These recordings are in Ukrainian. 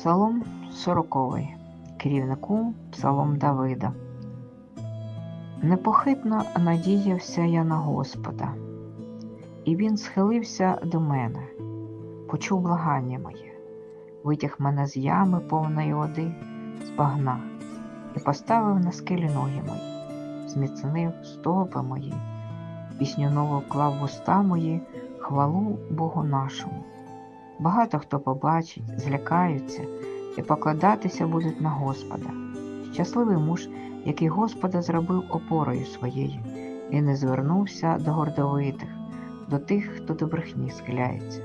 Псалом 40. Керівнику Псалом Давида. Непохитно надіявся я на Господа, і він схилився до мене, почув благання моє, витяг мене з ями повної води, з багна, і поставив на скелі ноги мої, зміцнив стопи мої, пісню нову вклав в уста мої, хвалу Богу нашому. Багато хто побачить, злякаються і покладатися будуть на Господа. Щасливий муж, який Господа зробив опорою своєю, і не звернувся до гордовитих, до тих, хто до брехні схиляється.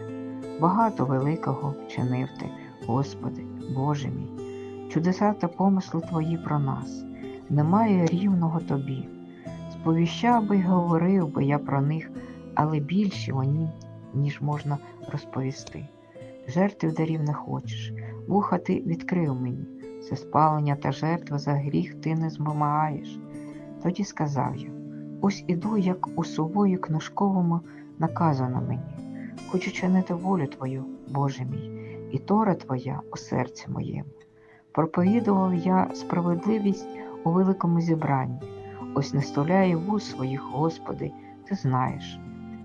Багато великого вчинив ти, Господи, Боже мій, чудеса та помисли Твої про нас, немає рівного Тобі. Сповіщав би й говорив би я про них, але більші вони, ніж можна розповісти. Жертви дарів не хочеш, вуха ти відкрив мені, все спалення та жертва за гріх ти не змагаєш. Тоді сказав я: ось іду, як у сувою книжковому наказано мені. Хочу чинити волю Твою, Боже мій, і тора Твоя у серці моєму. Проповідував я справедливість у великому зібранні, ось не стуляю вуз своїх, Господи, ти знаєш.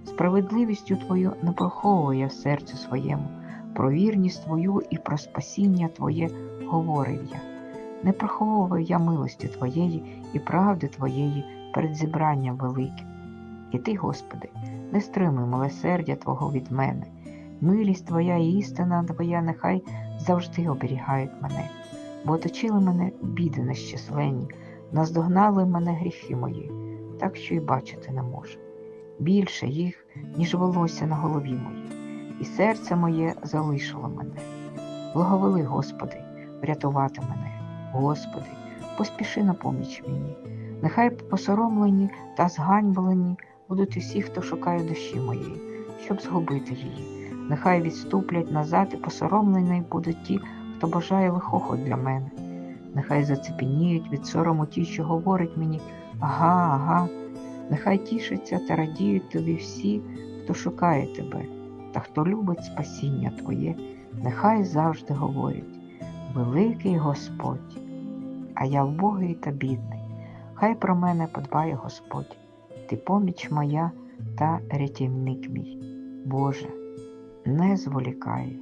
Справедливістю Твою не проховую я в серці своєму, про вірність Твою і про спасіння Твоє говорив я. Не приховував я милості Твоєї і правди Твоєї перед зібранням великим. І Ти, Господи, не стримуй милосердя Твого від мене. Милість Твоя і істина Твоя нехай завжди оберігають мене, бо оточили мене біди нещасленні, наздогнали мене гріхи мої, так що й бачити не можу. Більше їх, ніж волосся на голові моїй і серце моє залишило мене. Благоволи, Господи, врятувати мене, Господи, поспіши на поміч мені. Нехай посоромлені та зганьблені будуть усі, хто шукає душі моєї, щоб згубити її. Нехай відступлять назад і посоромлені будуть ті, хто бажає вихохот для мене. Нехай зацепеніють від сорому ті, що говорять мені ага, ага. Нехай тішаться та радіють тобі всі, хто шукає тебе та хто любить спасіння Твоє, нехай завжди говорять Великий Господь, а я вбогий та бідний, хай про мене подбає Господь, ти поміч моя та рятівник мій. Боже, не зволікай.